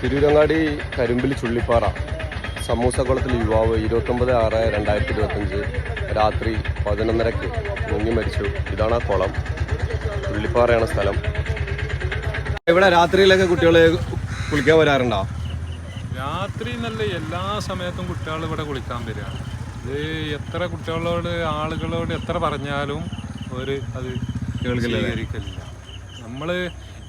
തിരൂരങ്ങാടി കരിമ്പിൽ ചുള്ളിപ്പാറ സമൂസക്കുളത്തിൽ യുവാവ് ഇരുപത്തൊമ്പത് ആറ് രണ്ടായിരത്തി ഇരുപത്തഞ്ച് രാത്രി പതിനൊന്നരക്ക് മുങ്ങി മരിച്ചു. ഇതാണ് ആ കുളം. ചുള്ളിപ്പാറയാണ് സ്ഥലം. ഇവിടെ രാത്രിയിലൊക്കെ കുട്ടികൾ കുളിക്കാൻ വരാറുണ്ടോ? രാത്രി എന്നല്ല എല്ലാ സമയത്തും കുട്ടികൾ ഇവിടെ കുളിക്കാൻ വരികയാണ് ഇത് എത്ര കുട്ടികളോട് ആളുകളോട് എത്ര പറഞ്ഞാലും അവർ അത് കേൾക്കില്ല നമ്മൾ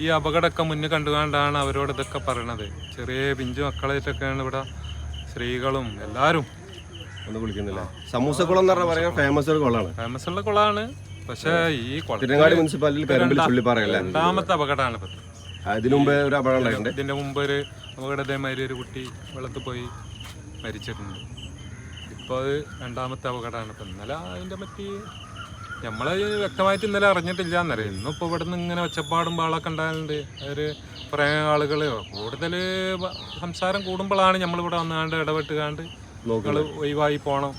ഈ അപകടമൊക്കെ മുന്നിൽ കണ്ടുകൊണ്ടാണ് അവരോട് ഇതൊക്കെ പറയണത്. ചെറിയ പിഞ്ചു മക്കളായിട്ടൊക്കെയാണ് ഇവിടെ സ്ത്രീകളും എല്ലാവരും ഒന്ന് കുളിക്കുന്നില്ല സമൂസക്കുളം എന്ന് പറഞ്ഞാൽ പറയാൻ ഫേമസ് ഒരു കുളമാണ്. ഫേമസ് ഉള്ള കുളമാണ്. പക്ഷേ ഈ മുനിസിപ്പാലിറ്റിയിൽ കരിമ്പിൽ ചുള്ളിപ്പാറയല്ലേ രണ്ടാമത്തെ അപകടമാണ് ഇപ്പം അതിനു മുമ്പേ ഒരു അപകടം ഉണ്ടായിട്ടുണ്ട്. ഇതിന്റെ മുമ്പ് ഒരു അപകട ഇതേമാതിരി ഒരു കുട്ടി വെള്ളത്തിൽ പോയി മരിച്ചിട്ടുണ്ട്. ഇപ്പോൾ അത് രണ്ടാമത്തെ അപകടമാണ് ഇപ്പം. ഇന്നലെ അതിന്റെ പറ്റി നമ്മളെ വ്യക്തമായിട്ട് ഇന്നലെ അറിഞ്ഞിട്ടില്ല എന്നറിയാം ഇന്നിപ്പോൾ ഇവിടെ നിന്ന് ഇങ്ങനെ ഒച്ചപ്പാടും ബാളൊക്കെ ഉണ്ടാകുന്നുണ്ട് ഒരു കുറേ ആളുകൾ കൂടുതൽ സംസാരം കൂടുമ്പോഴാണ് നമ്മളിവിടെ വന്നാണ്ട് ഇടപെട്ടുകാണ്ട് കാണ്ട് നമ്മൾ ഒഴിവായി പോണം.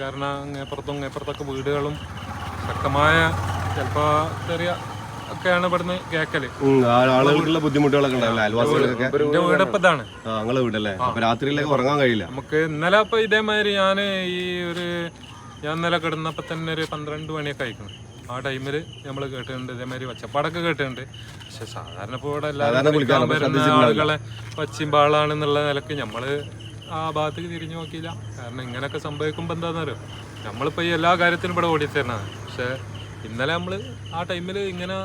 കാരണം ഇങ്ങേപ്പുറത്തും അങ്ങേപ്പുറത്തൊക്കെ വീടുകളും ശക്തമായ ചിലപ്പോൾ ചെറിയ ഒക്കെയാണ് ഇവിടുന്ന് കേക്കൽ. ആളുകൾക്കുള്ള ബുദ്ധിമുട്ടുകളൊക്കെ ഉണ്ടാവില്ല? അയൽവാസികൾക്കൊക്കെ? വീടപ്പം ഇതാണ്. നിങ്ങളെ വീടല്ലേ? രാത്രിയിലേക്ക് ഉറങ്ങാൻ കഴിയില്ല? നമുക്ക് ഇന്നലെ അപ്പൊ ഇതേമാതിരി ഞാൻ ഈ ഒരു ഞാൻ ഇന്നലെ കിടന്നപ്പോൾ തന്നെ ഒരു പന്ത്രണ്ട് മണിയൊക്കെ അയക്കണം ആ ടൈമിൽ നമ്മൾ കേട്ടിട്ടുണ്ട് ഇതേമാതിരി ഒച്ചപ്പാടൊക്കെ കേട്ടിട്ടുണ്ട്. പക്ഷെ സാധാരണ ഇപ്പോൾ ഇവിടെ എല്ലാവരും വിളിക്കാറ്, കുളിക്കാൻ വരുന്ന ആളുകളെ ഒച്ചയും ബാളാണെന്നുള്ള നിലയ്ക്ക് നമ്മൾ ആ ഭാഗത്തേക്ക് തിരിഞ്ഞു നോക്കിയില്ല. കാരണം ഇങ്ങനെയൊക്കെ സംഭവിക്കുമ്പോൾ എന്താണെന്നറിയോ നമ്മളിപ്പോൾ ഈ എല്ലാ കാര്യത്തിനും ഇവിടെ ഓടിത്തരണതാണ് പക്ഷെ ഇന്നലെ നമ്മൾ ആ ടൈമിൽ ഇങ്ങനെ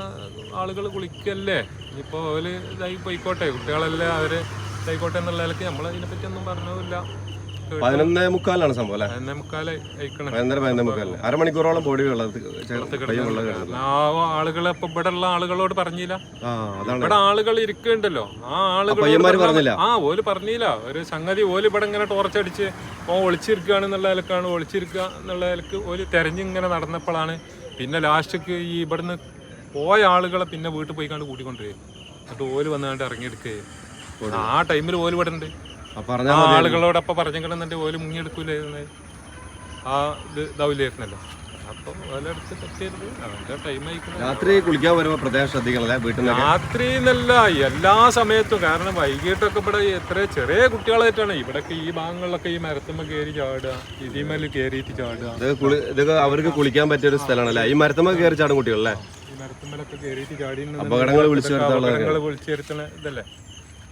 ആളുകൾ കുളിക്കല്ലേ ഇപ്പോൾ അവർ ഇതായി പോയിക്കോട്ടെ. കുട്ടികളല്ലേ അവർ ഇതായിക്കോട്ടെ എന്നുള്ള നിലയ്ക്ക് നമ്മൾ അതിനെപ്പറ്റി ഒന്നും പറഞ്ഞില്ല പതിനൊന്നേ മുക്കാലാണ് സംഭവം അല്ലെ? പതിനൊന്നര പതിനൊന്നേ മുക്കാലിന്. അരമണിക്കൂറോളം ബോഡി ആളുകളെ ഇപ്പൊ ഇവിടെ ഉള്ള ആളുകളോട് പറഞ്ഞില്ല. ഇവിടെ ആളുകൾ ഇരിക്കുന്നുണ്ടല്ലോ. ആ ആളുകൾ പറഞ്ഞില്ല? ആ ഓൽ പറഞ്ഞില്ല. ഒരു സംഗതി ഓൽ ഇവിടെ ഇങ്ങനെ ടോർച്ചടിച്ച് ഓ ഒളിച്ചിരിക്കുകയാണ് എന്നുള്ള നിലക്കാണ് ഒളിച്ചിരിക്കുക എന്നുള്ള നിലയ്ക്ക് ഓൽ തെരഞ്ഞിങ്ങനെ നടന്നപ്പോഴാണ് പിന്നെ ലാസ്റ്റ് ഈ ഇവിടുന്ന് പോയ ആളുകളെ പിന്നെ വീട്ടിൽ പോയി കണ്ട് കൂട്ടിക്കൊണ്ടുവരും എന്നിട്ട് ഓൽ വന്നുകൊണ്ട് ഇറങ്ങിയെടുക്കുകയും ആ ടൈമിൽ ഓൽ ഇവിടെ ഉണ്ട്. ആ പറഞ്ഞാ ആ മതി ആളുകളോടൊപ്പം പറഞ്ഞിട്ടുണ്ടെങ്കിൽ ഓൽ മുങ്ങിയെടുക്കൂലായിരുന്നു? ആ ഇത് ഇതാവില്ലായിരുന്നല്ലോ. രാത്രി കുളിക്കാൻ വരുമ്പോ പ്രത്യേകം ശ്രദ്ധിക്കണല്ലേ വീട്ടിൽ നിന്ന് രാത്രി എന്നല്ല എല്ലാ സമയത്തും. കാരണം വൈകിട്ടൊക്കെ ഇവിടെ എത്ര ചെറിയ കുട്ടികളായിട്ടാണ്. ഇവിടൊക്കെ ഈ ഭാഗങ്ങളിലൊക്കെ ഈ മരത്തുമ്മ കയറി ചാടുക ഇതിമേൽ കയറിയിട്ട് ചാടുക. ഇതൊക്കെ അവർക്ക് കുളിക്കാൻ പറ്റിയ ഒരു സ്ഥലമാണല്ലേ? ഈ മരത്തമ്മ കയറി ചാടും കുട്ടികളല്ലേ? ഈ മരത്തുമ്മലൊക്കെ കയറിയിട്ട് ചാടി അപകടങ്ങൾ വിളിച്ചു വരുത്തണ ഇതല്ലേ?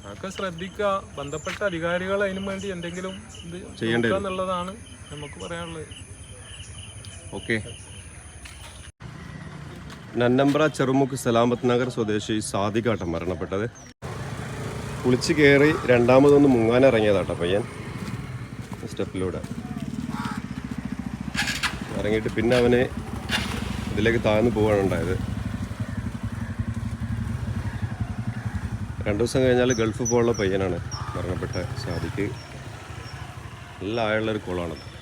അതൊക്കെ ശ്രദ്ധിക്കുക. ബന്ധപ്പെട്ട അധികാരികൾ അതിനു വേണ്ടി എന്തെങ്കിലും ഇത് ചെയ്യേണ്ടി എന്നുള്ളതാണ് നമുക്ക് പറയാനുള്ളത്. ഓക്കെ. നന്നമ്പ്ര ചെറുമുക്ക് സലാമത്ത് നഗർ സ്വദേശി സാദിഖാട്ടം മരണപ്പെട്ടത്. കുളിച്ച് കയറി രണ്ടാമതൊന്ന് മുങ്ങാനിറങ്ങിയതാട്ടോ പയ്യൻ. സ്റ്റെപ്പിലൂടെ. ഇറങ്ങിയിട്ട് പിന്നെ അവന് ഇതിലേക്ക് താഴ്ന്നു പോവാണ് രണ്ടു ദിവസം കഴിഞ്ഞാൽ ഗൾഫ് പോകാനുള്ള പയ്യനാണ് മരണപ്പെട്ട സാദിക്ക്. നല്ല ആയുള്ളൊരു കുളമാണ്